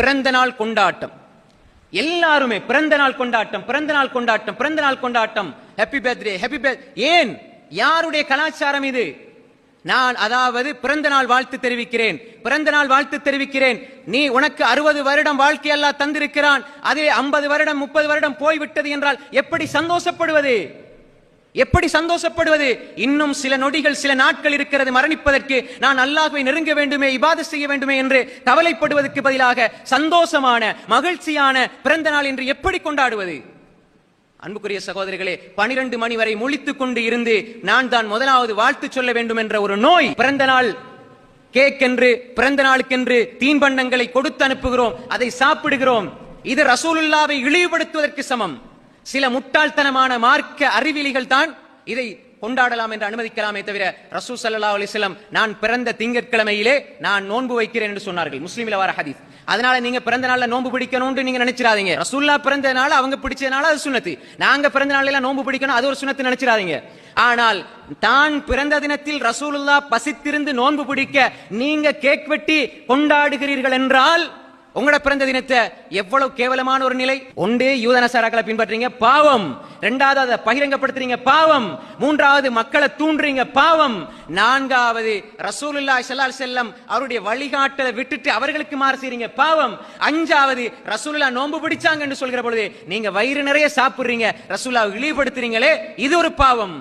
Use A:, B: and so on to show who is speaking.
A: பிறந்த நாள் கொண்டாட்டம். எல்லாருமே பிறந்த நாள் கொண்டாட்டம் பிறந்த நாள் கொண்டாட்டம் பிறந்த நாள் கொண்டாட்டம். ஹாப்பி பர்த்டே ஹாப்பி ஏன்? யாருடைய கலாச்சாரம் இது? நான் அதாவது பிறந்த நாள் வாழ்த்து தெரிவிக்கிறேன். பிறந்த நாள் வாழ்த்து தெரிவிக்கிறேன். நீ உனக்கு அறுபது வருடம் வாழ்க்கை எல்லாம் தந்திருக்கிறான். அதே ஐம்பது வருடம் முப்பது வருடம் போய்விட்டது என்றால் எப்படி சந்தோஷப்படுவது? எப்படி சந்தோஷப்படுவது? இன்னும் சில நொடிகள் சில நாட்கள் இருக்கிறது மரணிப்பதற்கு நான் அல்லாஹுவை நெருங்க வேண்டுமே இபாத செய்ய வேண்டுமே என்று கவலைப்படுவதற்கு பதிலாக சந்தோஷமான மகிழ்ச்சியான பிறந்த நாள் என்று எப்படி கொண்டாடுவது? அன்புக்குரிய சகோதரிகளே பனிரெண்டு மணி வரை முழித்துக் கொண்டு இருந்து நான் தான் முதலாவது வாழ்த்து சொல்ல வேண்டும் என்ற ஒரு நோய் பிறந்த நாள். கேக் என்று பிறந்த நாளுக்கென்று தீன்பண்டங்களை கொடுத்து அனுப்புகிறோம் அதை சாப்பிடுகிறோம். இது ரசூலுல்லாவை இழிவுபடுத்துவதற்கு சமம். சில முட்டாள்தனமான மார்க்க அறிவிலிகள் தான் இதை கொண்டாடலாம் என்று அனுமதிக்கலாமே தவிர ரசூ சல்லா அலிஸ்லம் நான் பிறந்த திங்கட்கிழமையிலே நான் நோன்பு வைக்கிறேன் என்று சொன்னார்கள். முஸ்லீம்ல வர ஹதீஸ். அதனால நீங்க பிறந்த நாள்ல நோன்பு பிடிக்கணும்னு நீங்க நினைச்சிடாதீங்க. ரசூல்லா பிறந்த நாள் அவங்க பிடிச்சதுனால அது சுண்ணத்து. நாங்க பிறந்த நாள்ல நோன்பு பிடிக்கணும் அது ஒரு சுண்ணத்து நினைச்சிடாதீங்க. ஆனால் தான் பிறந்த தினத்தில் ரசூலுல்லா பசித்திருந்து நோன்பு பிடிக்க நீங்க கேக் வெட்டி கொண்டாடுகிறீர்கள் என்றால் உங்களோட பிறந்த தினத்தை எவ்வளவு கேவலமான ஒரு நிலை? ஒன்றே யூத நசாராக்களை பின்பற்றீங்க பாவம். ரெண்டாவது அதை பகிரங்கப்படுத்துறீங்க பாவம். மூன்றாவது மக்களை தூண்டுறீங்க பாவம். நான்காவது ரசூலுல்லா ஸல்லல்லாஹு செல்லம் அவருடைய வழிகாட்டலை விட்டுட்டு அவர்களுக்கு மாறு செய்றீங்க பாவம். அஞ்சாவது ரசூலுல்லா நோன்பு பிடிச்சாங்கன்னு சொல்கிற பொழுது நீங்க வயிறு நிறைய சாப்பிடுறீங்க ரசூலுல்லாஹ் இழிவுபடுத்துறீங்களே இது ஒரு பாவம்.